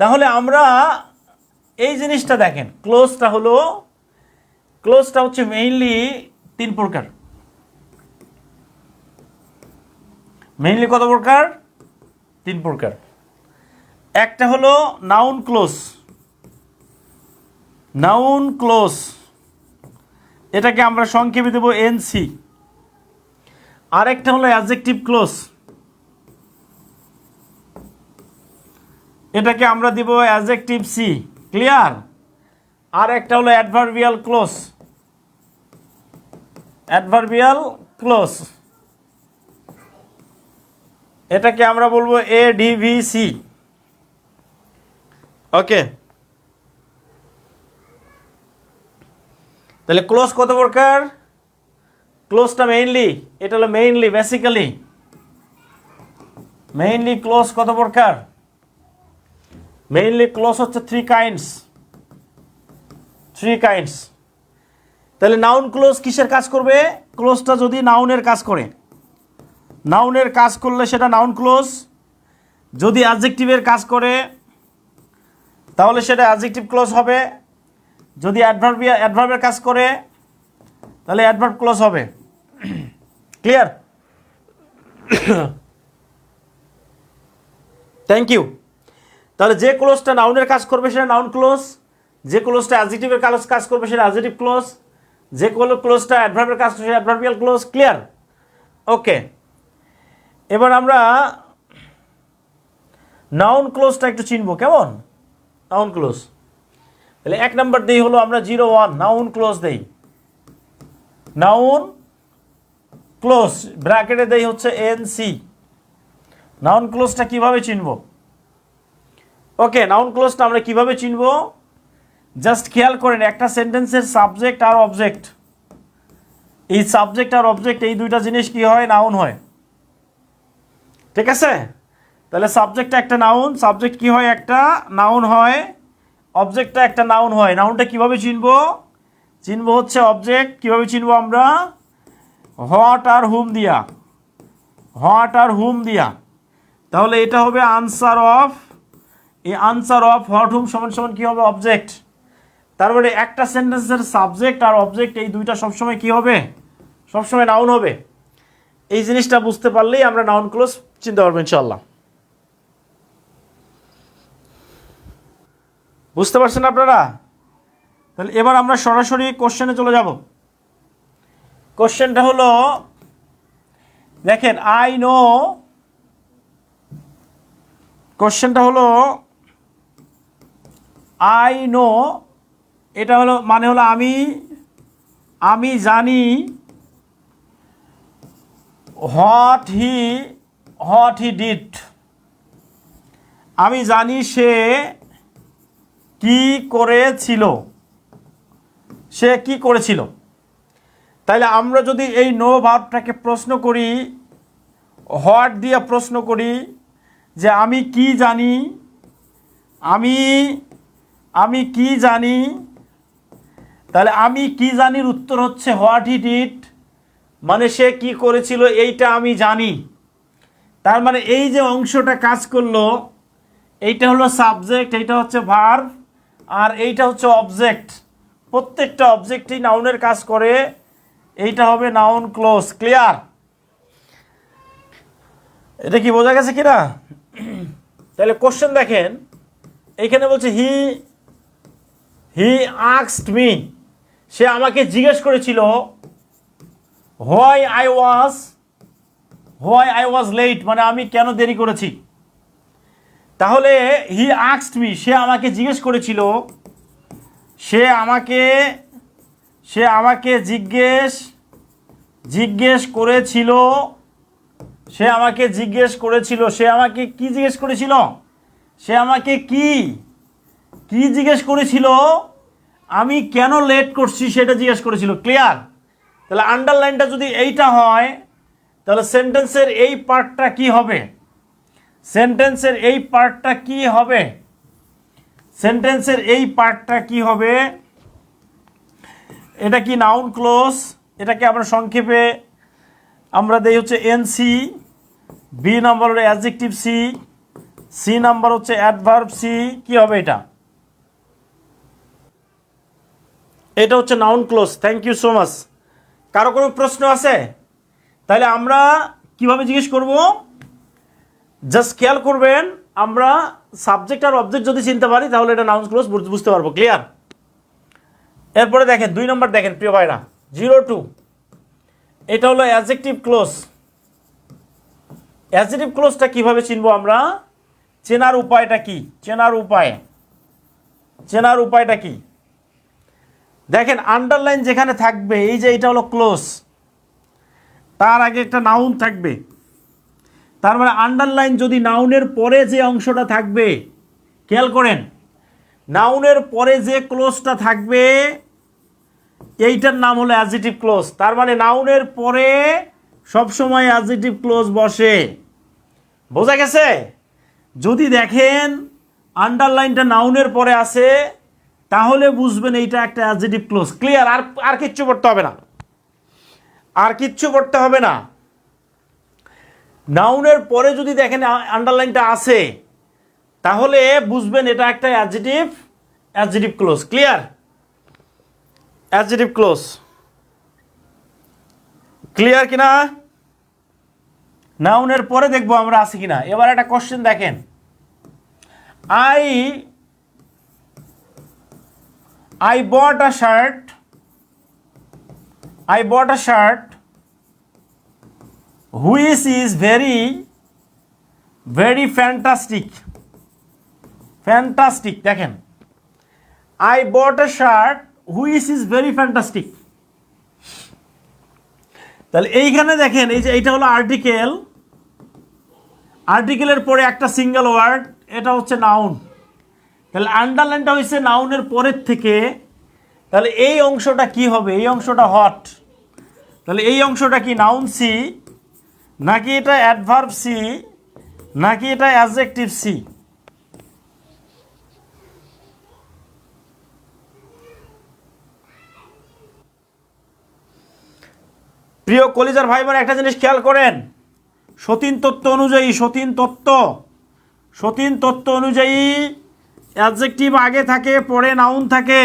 তাহলে আমরা এই জিনিসটা দেখেন ক্লোজটা হলো ক্লোজটা হচ্ছে মেইনলি তিন প্রকার। মেইনলি কত প্রকার? তিন প্রকার। একটা হলো নাউন ক্লোজ নাউন ক্লোজ এটাকে আমরা সংক্ষেপে দেবো এনসি আরেকটা হলো অ্যাডজেক্টিভ ক্লোজ এটাকে আমরা দিব অ্যাডজেক্টিভ সি ক্লিয়ার আর একটা হলো অ্যাডভার্বিয়াল ক্লোজ অ্যাডভার্বিয়াল ক্লোজ এটাকে আমরা বলব এ ডিভিসি ওকে তাহলে ক্লোজ কত প্রকার? ক্লোজটা মেইনলি এটা হলো মেইনলি বেসিক্যালি মেইনলি ক্লোজ কত প্রকার? মেইনলি ক্লোজ হচ্ছে থ্রি কাইন্ডস থ্রি কাইন্ডস তাহলে নাউন ক্লোজ কিসের কাজ করবে? ক্লোজটা যদি নাউনের কাজ করে। নাউনের কাজ করলে সেটা নাউন ক্লোজ যদি অ্যাডজেক্টিভের কাজ করে, তাহলে সেটা অ্যাডজেক্টিভ ক্লোজ হবে। যদি অ্যাডভার্বিয়া অ্যাডভার্বের কাজ করে, তাহলে অ্যাডভার্ব ক্লোজ হবে। ক্লিয়ার থ্যাংক ইউ তাহলে যে ক্লোজটা নাউনের কাজ করবে সেটা নাউন ক্লোজ যে ক্লোজটা অ্যাডজেক্টিভের কাজ কাজ করবে সেটা অ্যাডজেক্টিভ ক্লোজ যে কোনো ক্লোজটা অ্যাডভার্বের কাজ করবে সেটা অ্যাডভার্বিয়াল ক্লোজ ক্লিয়ার ওকে এবার আমরা নাউন ক্লোজটা একটু চিনবো, কেমন? নাউন ক্লোজ তাহলে এক নাম্বার দেই হলো আমরা জিরো ওয়ান নাউন ক্লোজ দেই। নাউন ক্লোজ ব্র্যাকেটে দেই হচ্ছে এন সি নাউন ক্লোজটা কীভাবে চিনব? ওকে নাউন ক্লোজটা আমরা কীভাবে চিনব? জাস্ট খেয়াল করেন, একটা সেন্টেন্সের সাবজেক্ট আর অবজেক্ট এই সাবজেক্ট আর অবজেক্ট এই দুইটা জিনিস কি হয়? নাউন হয়। ঠিক আছে? তাহলে সাবজেক্টটা একটা নাউন সাবজেক্ট কি হয় একটা? নাউন হয়। অবজেক্টটা একটা নাউন হয়। নাউনটা কীভাবে চিনব? চিনব হচ্ছে অবজেক্ট কীভাবে চিনব আমরা? হট আর হুম দিয়া। হট আর হুম দিয়া। তাহলে এটা হবে আনসার অফ এই আনসার অফ হট হুম সমান সমান কী হবে? অবজেক্ট তার মানে একটা সেন্টেন্সের সাবজেক্ট আর অবজেক্ট এই দুইটা সবসময় কী হবে? সবসময় নাউন হবে। এই জিনিসটা বুঝতে পারলেই আমরা নাউন ক্লোজ চিনতে পারব ইনশাল্লাহ বুঝতে পারছেন আপনারা? তাহলে এবার আমরা সরাসরি কোশ্চেনে চলে যাব। কোশ্চেনটা হলো, দেখেন আই নো কোশ্চেনটা হলো আই নো এটা হলো মানে হলো আমি আমি জানি what he what he did আমি জানি সে কি করেছিল। সে কি করেছিল। তাইলে আমরা যদি এই নো ভাবটাকে প্রশ্ন করি হট দিয়ে প্রশ্ন করি, যে আমি কি জানি, আমি আমি কি জানি? তাহলে আমি কি জানির উত্তর হচ্ছে হোয়াট হি ডিড মানে সে কি করেছিল, এইটা আমি জানি। তার মানে এই যে অংশটা কাজ করল, এইটা হলো সাবজেক্ট এইটা হচ্ছে ভার্ভ আর এইটা হচ্ছে অবজেক্ট প্রত্যেকটা অবজেক্টই নাউনের কাজ করে, এইটা হবে নাউন ক্লোজ ক্লিয়ার এটা কি বোঝা গেছে কিনা? তাহলে কোশ্চেন দেখেন, এইখানে বলছে হি হি আক্সড মি সে আমাকে জিজ্ঞেস করেছিল why I was why I was late মানে আমি কেন দেরি করেছি? তাহলে হি আক্সড মি সে আমাকে জিজ্ঞেস করেছিল, সে আমাকে সে আমাকে জিজ্ঞেস জিজ্ঞেস করেছিল, সে আমাকে জিজ্ঞেস করেছিল, সে আমাকে কি জিজ্ঞেস করেছিল? সে আমাকে কি কি জিজ্ঞেস করেছিল? আমি কেন লেট করছি সেটা জিজ্ঞেস করেছিল। ক্লিয়ার তাহলে আন্ডারলাইনটা যদি এইটা হয়, তাহলে সেন্টেন্সের এই পার্টটা কি হবে? সেন্টেন্সের এই পার্টটা কি হবে? সেন্টেন্সের এই পার্টটা কি হবে? এটা কি নাউন ক্লোজ এটাকে আমরা সংক্ষেপে আমরা দেই হচ্ছে এনসি বি নম্বর হলো অ্যাডজেক্টিভ সি সি নাম্বার হচ্ছে অ্যাডভার্ব সি কি হবে এটা? এটা হচ্ছে noun clause thank you so much কারও কোনো প্রশ্ন আছে? তাহলে আমরা কীভাবে জিজ্ঞেস করব? জাস্ট খেয়াল করবেন, আমরা সাবজেক্ট আর অবজেক্ট যদি চিনতে পারি, তাহলে এটা নাউন ক্লোজ বুঝতে পারব। ক্লিয়ার এরপরে দেখেন, দুই নম্বর দেখেন, প্রিয় ভাইরা। জিরো টু এটা হলো অ্যাজেক্টিভ ক্লোজ অ্যাজেক্টিভ ক্লোজটা কীভাবে চিনবো আমরা? চেনার উপায়টা কি? চেনার উপায়। চেনার উপায়টা কি? দেখেন আন্ডারলাইন যেখানে থাকবে, এই যে এটা হলো ক্লোজ তার আগে একটা নাউন থাকবে। তার মানে আন্ডারলাইন যদি নাউনের পরে যে অংশটা থাকবে, খেয়াল করেন নাউনের পরে যে ক্লোজটা থাকবে, এইটার নাম হলো অ্যাজিটিভ ক্লোজ তার মানে নাউনের পরে সবসময় অ্যাজিটিভ ক্লোজ বসে। বোঝা গেছে? যদি দেখেন আন্ডারলাইনটা নাউনের পরে আছে তাহলে বুঝবেন এইটা একটা অ্যাজিটিভ ক্লোজ ক্লিয়ার আর আর কিচ্ছু করতে হবে না। আর কিচ্ছু করতে হবে না। নাউনের পরে যদি দেখেন আন্ডারলাইনটা আছে, তাহলে বুঝবেন এটা একটা adjective adjective clause clear adjective clause clear কিনা? নাউনের পরে দেখব আমরা আছি কিনা। এবার একটা কোশ্চেন দেখেন। I I bought a shirt I bought a shirt which is very very fantastic fantastic দেখেন। I bought a shirt which is very fantastic তাহলে এইখানে দেখেন, এই যে এইটা হলো আর্টিকেল আর্টিকেলের পরে একটা সিঙ্গেল ওয়ার্ড এটা হচ্ছে নাউন তাহলে আন্ডারলাইনটা হয়েছে নাউনের পরের থেকে, তাহলে এই অংশটা কি হবে? এই অংশটা হট তাহলে এই অংশটা কি নাউন সি নাকি এটা অ্যাডভার্ব সি নাকি এটা অ্যাডজেক্টিভ সি প্রিয় কলিজার ভাই বোন একটা জিনিস খেয়াল করেন। সতীন তত্ত্ব অনুযায়ী, সতীন তত্ত্ব সতীন তত্ত্ব অনুযায়ী অ্যাডজেক্টিভ আগে থাকে, পরে নাউন থাকে।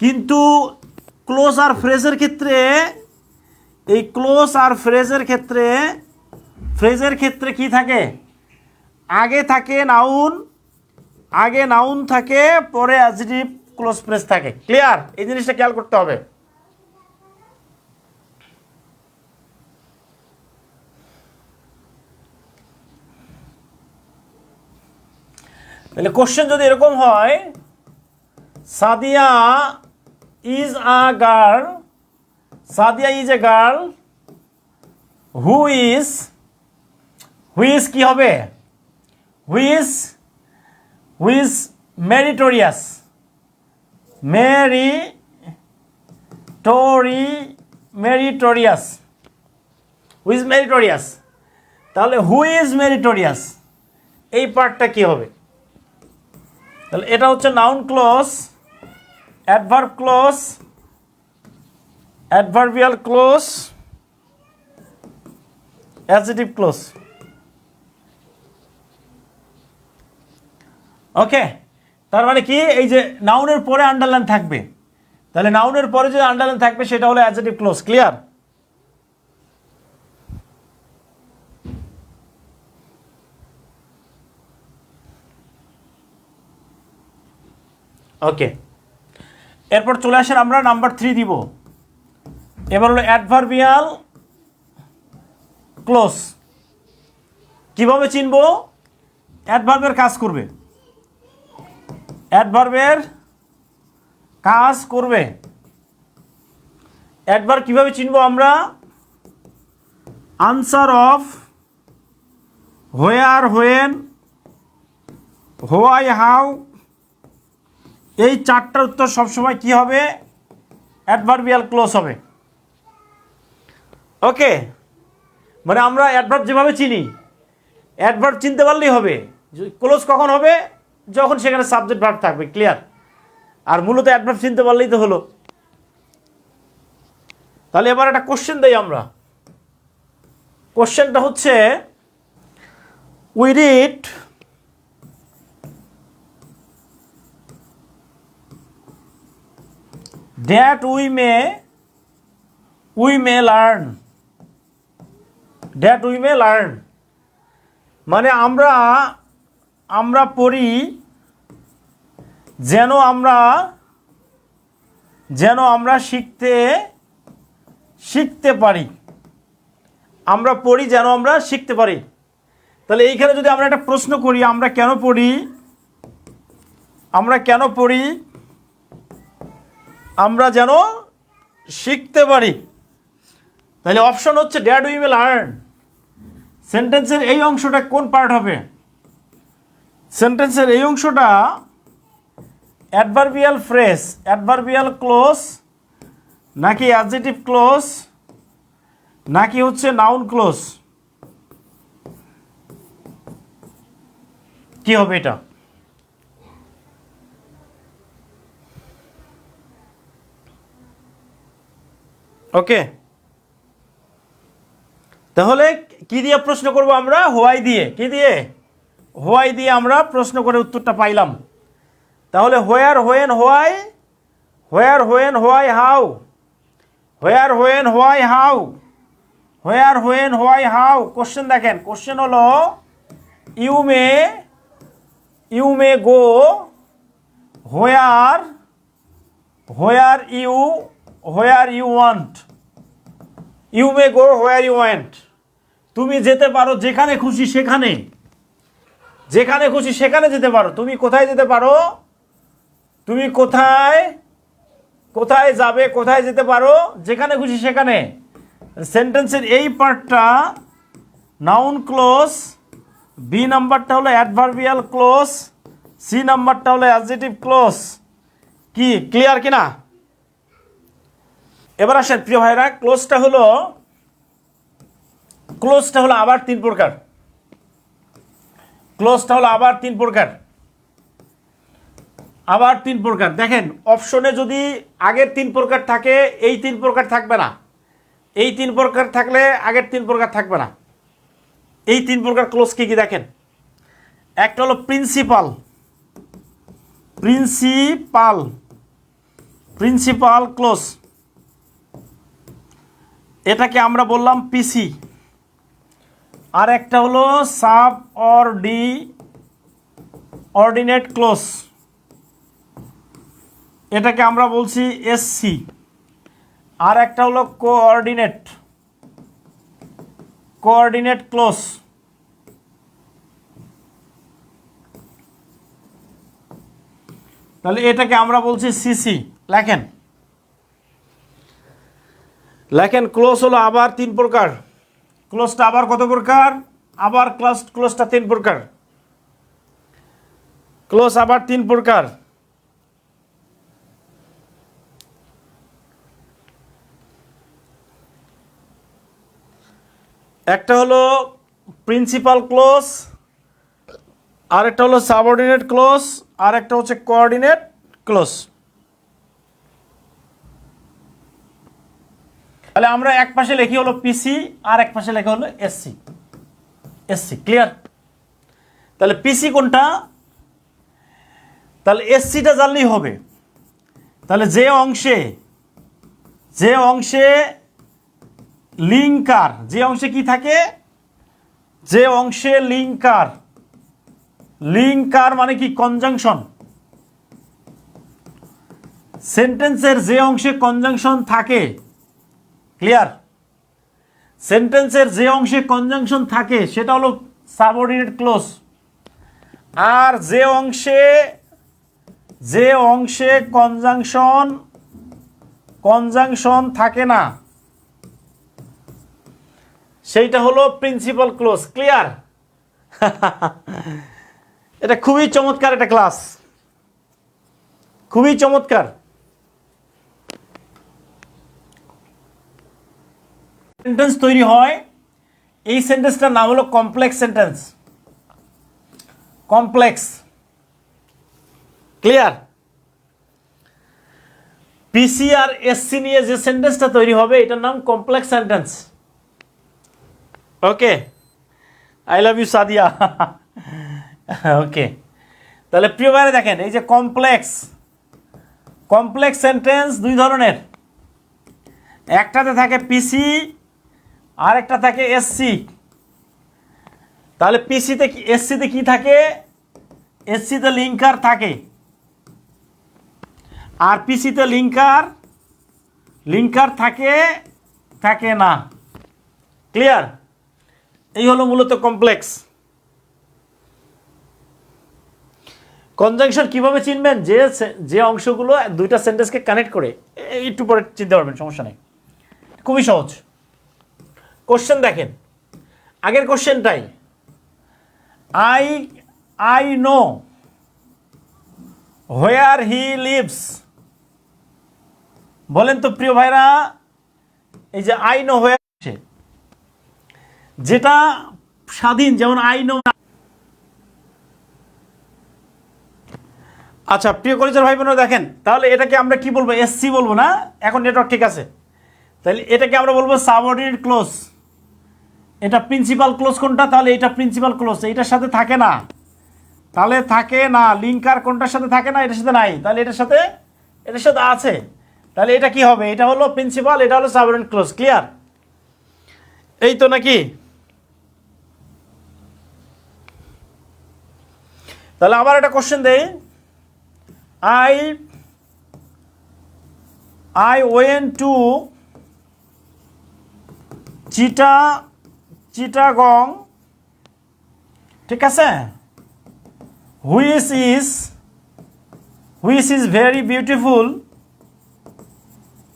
কিন্তু ক্লোজ আর ফ্রেজের ক্ষেত্রে, এই ক্লোজ আর ফ্রেজের ক্ষেত্রে ফ্রেজের ক্ষেত্রে কি থাকে? আগে থাকে নাউন আগে নাউন থাকে, পরে অ্যাডজেক্টিভ ক্লোজ ফ্রেজ থাকে। ক্লিয়ার এই জিনিসটা খেয়াল করতে হবে। তাহলে কোশ্চেন যদি এরকম হয়, Sadia is a girl Sadia is a girl who is who's কি হবে? Who's who's meritorious meritorious meritorious who's meritorious তাহলে হু ইজ মেরিটোরিয়াস এই পার্টটা কি হবে? তাহলে এটা হচ্ছে noun clause adverb clause adverbial clause adjective clause okay তার মানে কি? এই যে নাউনের পরে আন্ডারলাইন থাকবে। তাহলে নাউনের পরে যে আন্ডারলাইন থাকবে, সেটা হলো অ্যাডজেটিভ ক্লোজ ক্লিয়ার ওকে এরপর চলে আসেন, আমরা নাম্বার থ্রি দিব। এবার হলো অ্যাডভার্বিয়াল ক্লোজ কীভাবে চিনব? অ্যাডভার্বের কাজ করবে। অ্যাডভার্বের কাজ করবে। অ্যাডভার্ব কীভাবে চিনব আমরা? Answer of where when why how এই চারটার উত্তর সবসময় কি হবে? অ্যাডভার্বিয়াল ক্লোজ হবে। ওকে মানে আমরা অ্যাডভার্ব যেভাবে চিনি অ্যাডভার্ব চিনতে পারলেই হবে। ক্লোজ কখন হবে? যখন সেখানে সাবজেক্ট ভার্ব থাকবে ক্লিয়ার আর মূলত অ্যাডভার্ব চিনতে পারলেই তো হলো। তাহলে এবার একটা কোশ্চেন দেই আমরা। কোশ্চেনটা হচ্ছে we read that we may we may learn that we may learn মানে আমরা আমরা পড়ি যেন আমরা যেন আমরা শিখতে শিখতে পারি। আমরা পড়ি যেন আমরা শিখতে পারি। তাহলে এইখানে যদি আমরা একটা প্রশ্ন করি, আমরা কেন পড়ি? আমরা কেন পড়ি? আমরা যেন শিখতে পারি। তাহলে অপশন হচ্ছে ড্যাড উই উইল আর্ন সেন্টেন্সের এই অংশটা কোন পার্ট হবে? সেন্টেন্সের এই অংশটা অ্যাডভার্বিয়াল ফ্রেস অ্যাডভার্বিয়াল ক্লোজ নাকি অ্যাডজেটিভ ক্লোজ নাকি হচ্ছে নাউন ক্লোজ কি হবে এটা? ওকে তাহলে কি দিয়ে প্রশ্ন করব আমরা? হোয়াই দিয়ে। কি দিয়ে? হোয়াই দিয়ে আমরা প্রশ্ন করে উত্তরটা পাইলাম। তাহলে where when why where when why how where when why how where when why how question দেখেন। কোশ্চেন হলো you may you may go where where you where you want? You may go where you want? তুমি যেতে পারো যেখানে খুশি সেখানে। যেখানে খুশি সেখানে যেতে পারো। তুমি কোথায় যেতে পারো? তুমি কোথায়? কোথায় যাবে? কোথায় যেতে পারো? যেখানে খুশি সেখানে। সেন্টেন্সের এই পার্টটা নাউন ক্লোজ বি নাম্বারটা হলো অ্যাডভার্বিয়াল ক্লোজ সি নাম্বারটা হলো অ্যাডজেটিভ ক্লোজ কি? ক্লিয়ার কি না এবার আসেন, প্রিয় ভাইরা, ক্লোজটা হলো ক্লোজটা হলো আবার তিন প্রকার। ক্লোজটা হলো আবার তিন প্রকার। আবার তিন প্রকার। দেখেন, অপশনে যদি আগের তিন প্রকার থাকে, এই তিন প্রকার থাকবে না। এই তিন প্রকার থাকলে আগের তিন প্রকার থাকবে না। এই তিন প্রকার ক্লোজ কি কি দেখেন? একটা হলো প্রিন্সিপাল। প্রিন্সিপাল। Principal clause. এটাকে আমরা বললাম পিসি আর একটা হলো subordinate, ordinate clause. এটাকে আমরা বলছি এসসি আর একটা হলো কোঅর্ডিনেট। Coordinate close. তাহলে এটাকে আমরা বলছি সিসি লেখেন। লেখেন ক্লোজ হলো আবার তিন প্রকার। ক্লোজটা আবার কত প্রকার? আবার ক্লাস, ক্লোজটা তিন প্রকার। ক্লোজ আবার তিন প্রকার। একটা হলো প্রিন্সিপাল ক্লোজ আর একটা হলো সাবঅর্ডিনেট ক্লোজ আর একটা হচ্ছে কোঅর্ডিনেট ক্লোজ। তাহলে আমরা এক পাশে লিখি হলো পিসি আর এক পাশে লেখা হলো এসসি এসসি ক্লিয়ার তাহলে পিসি কোনটা? তাহলে এসসিটা জানলেই হবে। তাহলে যে অংশে যে অংশে লিঙ্কার যে অংশে কি থাকে? যে অংশে লিঙ্কার লিঙ্কার মানে কি? কনজাংশন সেন্টেন্সের যে অংশে কনজাংশন থাকে ক্লিয়ার সেন্টেন্সের যে অংশে কনজাংশন থাকে, সেটা হলো সাবঅর্ডিনেট ক্লোজ আর যে অংশে যে অংশে কনজাংশন কনজাংশন থাকে না, সেইটা হলো প্রিন্সিপাল ক্লোজ ক্লিয়ার এটা খুবই চমৎকার একটা ক্লাস খুবই চমৎকার। সেন্টেন্স তৈরি হয়, এই সেন্টেন্সটার নাম হলো complex sentence complex clear PC আর এসসি নিয়ে যে সেন্টেন্সটা তৈরি হবে, এটার নাম complex sentence okay I love you Sadia. Okay তাহলে প্রিয় ভাইরা দেখেন, এই যে কমপ্লেক্স কমপ্লেক্স সেন্টেন্স দুই ধরনের। একটাতে থাকে পিসি আর একটা থাকে এসসি তাহলে পিসিতে কি এসসিতে কি থাকে? এসসিতে লিঙ্কার থাকে। আর পিসিতে লিঙ্কার লিঙ্কার থাকে থাকে না। ক্লিয়ার এই হলো মূলত কমপ্লেক্স কনজাংশন কীভাবে চিনবেন? যে যে অংশগুলো দুইটা সেন্টেন্সকে কানেক্ট করে। একটু পরে চিনতে পারবেন, সমস্যা নেই। খুবই সহজ। কোশ্চেন দেখেন। আগের কোশ্চেনটাই I I know where he lives বলেন তো প্রিয় ভাইরা, এই যে আই নো হোয়ার যেটা স্বাধীন, যেমন আই নো। আচ্ছা প্রিয় কলেজের ভাই বোনেরা দেখেন, তাহলে এটাকে আমরা কি বলব? এসসি বলব না? এখন নেটওয়ার্ক ঠিক আছে। তাহলে এটাকে আমরা বলব সাবঅর্ডিনেট ক্লোজ এটা প্রিন্সিপাল ক্লোজ কোনটা? তাহলে এটা প্রিন্সিপাল ক্লোজ এটার সাথে থাকে না। তাহলে থাকে না লিঙ্কার কোনটার সাথে থাকে না, এটার সাথে নাই। তাহলে এটার সাথে এটার সাথে আছে। তাহলে এটা কি হবে? এটা হলো প্রিন্সিপাল এটা হলো সাবঅর্ডিনেট ক্লোজ ক্লিয়ার এই তো নাকি? তাহলে আবার একটা কোশ্চেন দেই। আই আই ওয়েন টু চিটা চিটাগং, ঠিক আছে? Which is which is very beautiful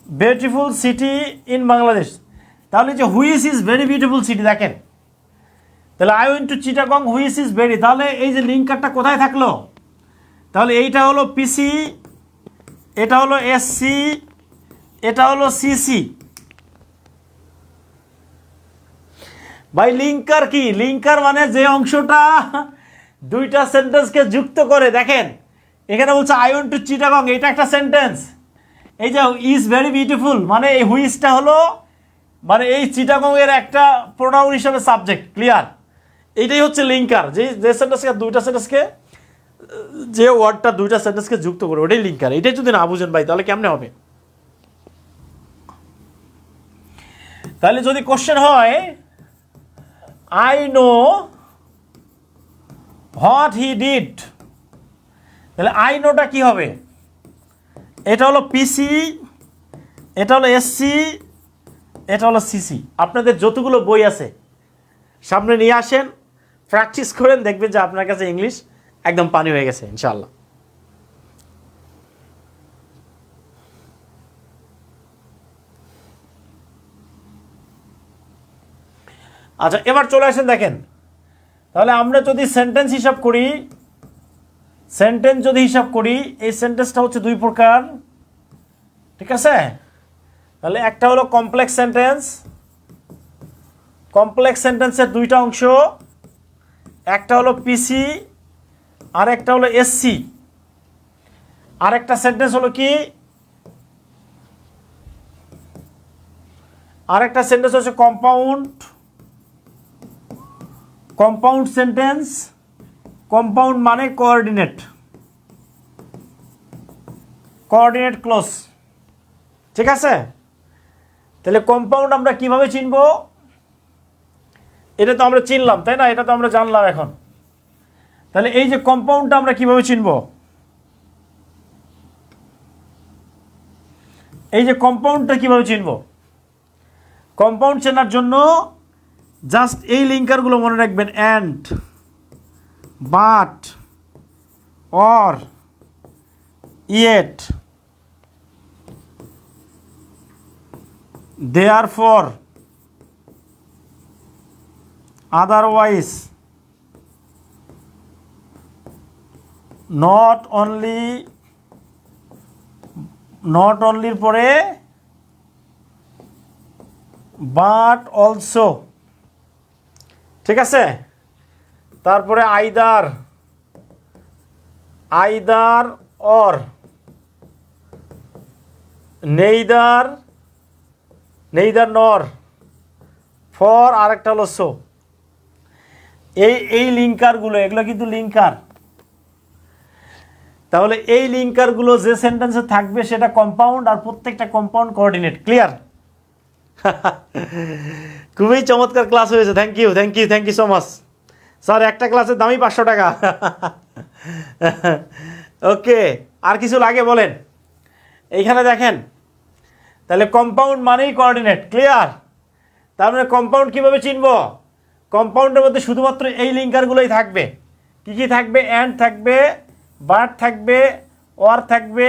beautiful city in Bangladesh তাহলে যে হুইস ইজ ভেরি বিউটিফুল সিটি দেখেন। তাহলে আই ওয়েন্ট টু চিটাগং হুইস ইজ ভেরি তাহলে এই যে লিঙ্কারটা কোথায় থাকল? তাহলে এইটা হলো পিসি এটা হলো এসসি এটা হলো সিসি ভাই লিঙ্কার কি? লিঙ্কার মানে যে অংশটা দুইটা সেন্টেন্সকে যুক্ত করে, দেখেন। এখানে বলছে আই ওয়ান্ট টু চিটাগং এটা একটা সেন্টেন্স এই যে ইজ ভেরি বিউটিফুল মানে এই হুইসটা হলো মানে এই চিটাগং এর একটা প্রোনাউন হিসাবে সাবজেক্ট ক্লিয়ার এইটাই হচ্ছে লিঙ্কার যে যে সেন্টেন্সকে দুইটা সেন্টেন্সকে যে ওয়ার্ডটা দুইটা সেন্টেন্সকে যুক্ত করে, ওটাই লিঙ্কার এটাই যদি না বুঝেন ভাই, তাহলে কেমনে হবে? তাহলে যদি কোশ্চেন হয় I know what he did তাহলে আই নোটা কি হবে? এটা হলো পিসি এটা হলো এসসি এটা হলো সিসি আপনাদের যতগুলো বই আছে, সামনে নিয়ে আসেন প্র্যাকটিস করেন, দেখবেন যে আপনার কাছে ইংলিশ একদম পানি হয়ে গেছে ইনশাল্লাহ আচ্ছা এবার চলে আসেন, দেখেন। তাহলে আমরা যদি সেন্টেন্স হিসাব করি সেন্টেন্স যদি হিসাব করি, এই সেন্টেন্সটা হচ্ছে দুই প্রকার। ঠিক আছে? তাহলে একটা হলো কমপ্লেক্স সেন্টেন্স কমপ্লেক্স সেন্টেন্সের দুইটা অংশ, একটা হলো পিসি আর একটা হলো এসসি আর একটা সেন্টেন্স হলো কি? আর একটা সেন্টেন্স হচ্ছে কম্পাউন্ড কম্পাউন্ড সেন্টেন্স কম্পাউন্ড মানে কোঅর্ডিনেট কোঅর্ডিনেট ক্লোজ ঠিক আছে? তাহলে কম্পাউন্ড আমরা কীভাবে চিনব? এটা তো আমরা চিনলাম, তাই না? এটা তো আমরা জানলাম এখন। তাহলে এই যে কম্পাউন্ডটা আমরা কীভাবে চিনব? এই যে কম্পাউন্ডটা কীভাবে চিনব? কম্পাউন্ড চেনার জন্য জাস্ট এই লিঙ্কারগুলো মনে রাখবেন and but or yet therefore otherwise not only not অনলির পরে বাট অলসো ঠিক আছে? তারপরে either either or, neither neither nor, for আরেকটা হলো সো। এই এই লিঙ্কারগুলো, এগুলো কিন্তু লিঙ্কার। তাহলে এই লিঙ্কারগুলো যে সেন্টেন্সে থাকবে সেটা কম্পাউন্ড আর প্রত্যেকটা কম্পাউন্ড কোঅর্ডিনেট ক্লিয়ার খুবই চমৎকার ক্লাস হয়েছে thank you thank you thank you so much sir একটা ক্লাসের দামই পাঁচশো টাকা। ওকে আর কিছু লাগে বলেন? এইখানে দেখেন, তাহলে কম্পাউন্ড মানেই কোঅর্ডিনেট ক্লিয়ার তার মানে কম্পাউন্ড কীভাবে চিনব? কম্পাউন্ডের মধ্যে শুধুমাত্র এই লিঙ্কারগুলোই থাকবে। কি কি থাকবে? অ্যান্ড থাকবে বার্ড থাকবে অর থাকবে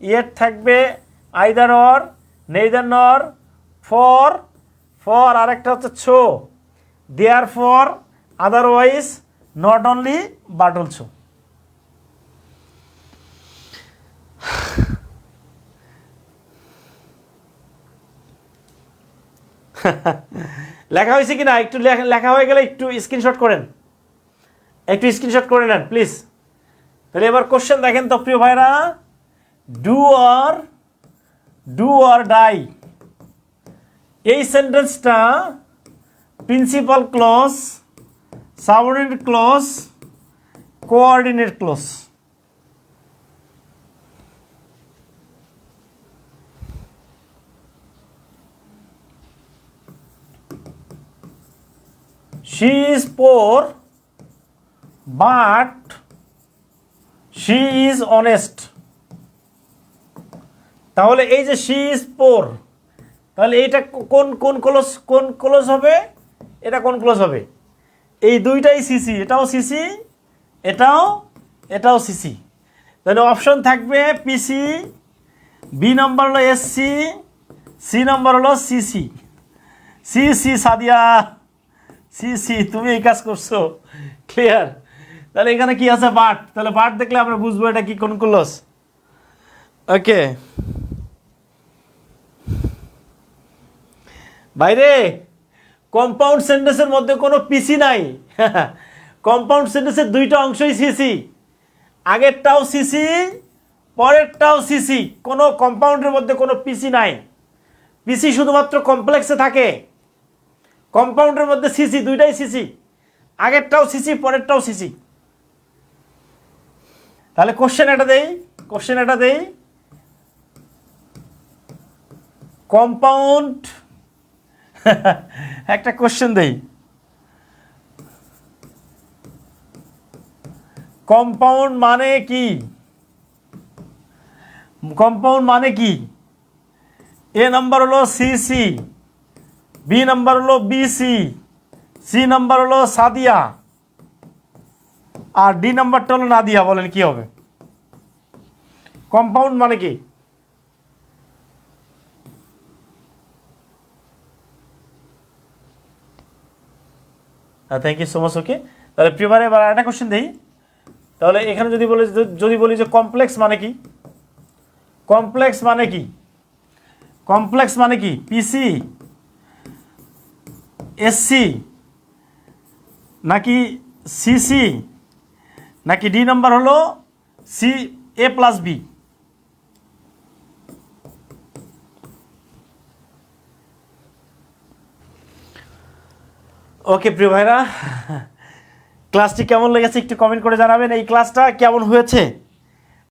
ইয়েট থাকবে either or neither nor for for আরেকটা হচ্ছে ছো। Therefore otherwise not only but also লেখা হয়েছে কি না একটু লেখা লেখা হয়ে গেলে একটু স্ক্রিনশট করেন। একটু স্ক্রিনশট করে নেন প্লিজ তাহলে এবার কোশ্চেন দেখেন তো, প্রিয় ভাইরা। Do or do or die এই সেন্টেন্সটা principal clause, subordinate clause, coordinate clause. She is poor, but she is honest. তাহলে এই যে she is poor তাহলে এইটা কোন কোন ক্লোজ কোন ক্লোজ হবে? এটা কোন ক্লোজ হবে? এই দুইটাই সিসি এটাও সিসি এটাও এটাও সিসি তাহলে অপশন থাকবে পিসি বি নম্বর হলো এসসি সি নম্বর হলো CC C C Sadia. C C তুমি এই কাজ করছ। ক্লিয়ার তাহলে এখানে কি আছে? বাট তাহলে বাট দেখলে আমরা বুঝব এটা কি, কোন ক্লোজ ওকে বাইরে কম্পাউন্ড সেন্টেন্সের মধ্যে কোনো পিসি নাই। কম্পাউন্ড সেন্টেন্সের দুইটা অংশই সিসি আগেরটাও সিসি পরেরটাও সিসি কোনো কম্পাউন্ডের মধ্যে কোনো পিসি নাই। পিসি শুধুমাত্র কমপ্লেক্সে থাকে। কম্পাউন্ডের মধ্যে সিসি দুইটাই সিসি আগেরটাও সিসি পরেরটাও সিসি তাহলে কোশ্চেন এটা দেই কোশ্চেন এটা দেই। কম্পাউন্ড একটা কোশ্চেন দেই। কম্পাউন্ড মানে কি? কম্পাউন্ড মানে কি? এ নাম্বার হলো সিসি বি নাম্বার হলো বিসি সি নাম্বার হলো সাদিয়া। আর ডি নাম্বারটা হলো নাদিয়া, বলেন কি হবে? কম্পাউন্ড মানে কি? Thank you so much okay তাহলে প্রিমারে এবার একটা কোশ্চেন দেই। তাহলে এখানে যদি বলি যদি বলি যে কমপ্লেক্স মানে কি? কমপ্লেক্স মানে কি? কমপ্লেক্স মানে কি? পিসি এসসি নাকি সিসি নাকি ডি নাম্বার হলো C A plus B okay প্রিয় ভাইরা ক্লাসটি কেমন লেগেছে একটু কমেন্ট করে জানাবেন। এই ক্লাসটা কেমন হয়েছে?